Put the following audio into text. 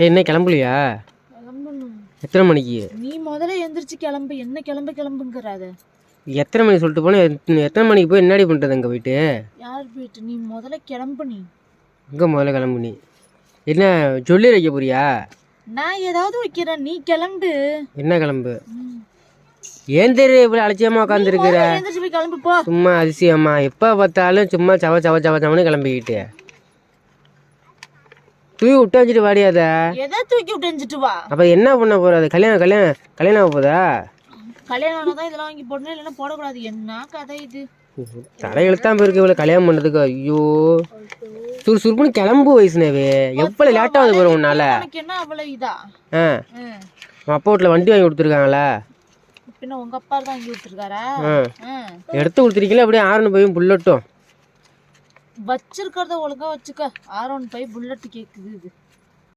டேய் என்ன கிளம்பலையா? எத்தனை மணிக்கு? நீ முதல்ல எந்திரிச்சு கிளம்பு. என்ன கிளம்பு கிளம்புங்கிறாத? எத்தனை மணிக்கு சொல்லிட்டு போனால் எத்தனை மணிக்கு போய் என்னடி பண்ணுறது அங்கே போயிட்டு? யார் போயிட்டு? நீ முதல்ல கிளம்பு நீ. எங்கே முதல்ல கிளம்பு நீ? என்ன சொல்லி வைக்க போறியா? நான் ஏதாவது வைக்கிறேன். நீ கிளம்பு. என்ன கிளம்பு? ம். ஏன் தெரியல இவ்வளோ அலட்சியமாக உட்காந்துருக்குற முதல்ல எந்திரிச்சு போய் கிளம்பு போ. சும்மா அதிசயமா. எப்போ பார்த்தாலும் சும்மா சவ சவ சவ சவன்னு கிளம்பிக்கிட்டு. தூவி விட்டு வச்சுட்டு வாடியாத எதை தூக்கி விட்டு எஞ்சிட்டு வா? அப்போ என்ன பண்ண போகிறது கல்யாணம் கல்யாணம் கல்யாணம் ஆக போதா? கல்யாணம் ஆனதான் இதெல்லாம் வாங்கி போடணும் இல்லைன்னா போடக்கூடாது. என்ன கதை இது? தலையெழுத்தான் போயிருக்கு இவ்வளோ கல்யாணம் பண்ணுறதுக்கு ஐயோ. சுறுசுறுப்புன்னு கிளம்பு வயசுனவே எவ்வளோ லேட்டாக போகிற உன்னால. என்ன அவ்வளவு இதா? ஆ. ம். உன் அப்பா வீட்டில் வண்டி வாங்கி கொடுத்துருக்காங்களா. பின்ன உங்க அப்பா தான் வாங்கி கொடுத்துருக்காரா? ஆ. ம். எடுத்து கொடுத்துருக்கீங்களா? அப்படியே ஆறுனு போய் புல்லட்டும். வச்சிருக்கிறத ஒழுங்கா வச்சுக்க. ஆர் ஒன் ஃபைவ் புல்லட் கேக்குது இது.